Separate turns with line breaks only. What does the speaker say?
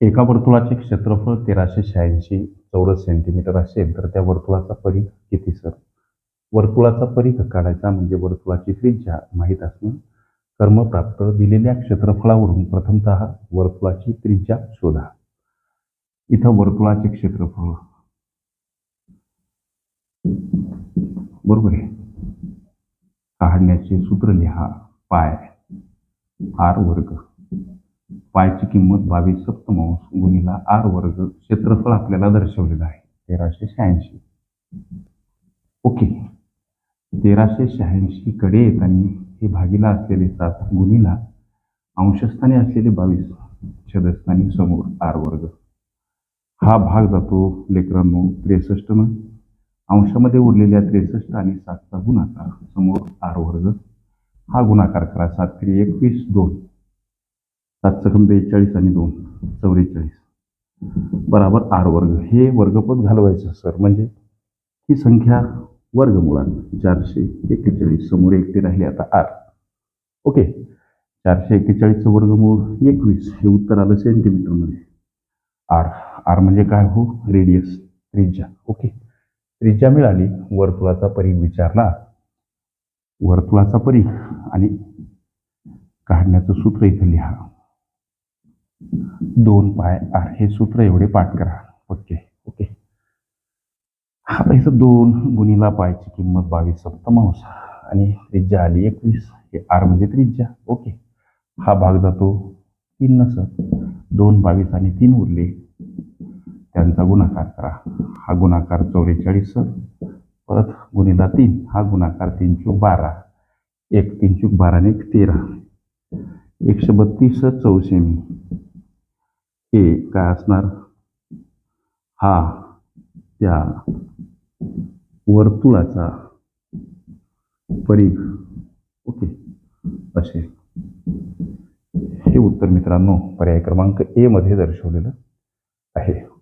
एका वर्तुळाचे क्षेत्रफळ तेराशे शहाऐंशी चौरस सेंटीमीटर असेल तर त्या वर्तुळाचा परिघ किती सर वर्तुळाचा परिघ काढायचा म्हणजे वर्तुळाची त्रिज्या माहीत असणं कर्मप्राप्त दिलेल्या क्षेत्रफळावरून प्रथमतः वर्तुळाची त्रिज्या शोधा. इथं वर्तुळाचे क्षेत्रफळ. बरोबर आहे. काढण्याचे सूत्र लिहा. पाय. आर वर्ग. पायची किंमत बावीस सप्तमांश गुणिला आर वर्ग क्षेत्रफळ आपल्याला दर्शवलेलं आहे. तेराशे शहाऐंशी. ओके. तेराशे शहाऐंशी कडे येताना हे भागीला असलेले सात गुणिला अंशस्थानी असलेले बावीस छदस्थानी समोर आर वर्ग. हा भाग जातो लेकरांनो त्रेसष्ट न. अंशामध्ये उरलेल्या त्रेसष्ट आणि सातचा गुणाकार समोर आर वर्ग. हा गुणाकार करा सात तरी एकवीस दोन. सात सकम बेचाळीस आणि दोन चौवेचाळीस. बराबर आर वर्ग. हे वर्गपद घालवायचं सर. म्हणजे ही संख्या वर्गमुळात चारशे एक्केचाळीस समोर एकटे राहिले आता आर. ओके. चारशे एक्केचाळीसचं वर्गमूळ एकवीस. हे उत्तर आलं सेंटीमीटरमध्ये. आर. आर म्हणजे काय हो? रेडियस. त्रिज्या. ओके. त्रिज्या मिळाली. वर्तुळाचा परिघ विचारला. वर्तुळाचा परिघ आणि काढण्याचं सूत्र इथं लिहा. दोन पाय आर हे सूत्र एवढे पाठ करा. ओके. ओके. आता इथं दोन गुणिला पायची किंमत बावीस सप्तमांश. आणि त्रिज्या आली एकवीस. हे आर म्हणजे त्रिज्या. ओके. हा भाग जातो तीन नसत. दोन बावीस आणि तीन उरले. त्यांचा गुणाकार करा. हा गुणाकार चौवेचाळीस परत गुणिला तीन. हा गुणाकार तीन चूक बारा. एक तीन चूक बारा आणि एक तेरा. एकशे बत्तीस चौसेमी ए काय असणार? हा त्या वर्तुळाचा परिघ. ओके. असे. हे उत्तर मित्रांनो पर्याय क्रमांक ए मध्ये दर्शवलेलं आहे.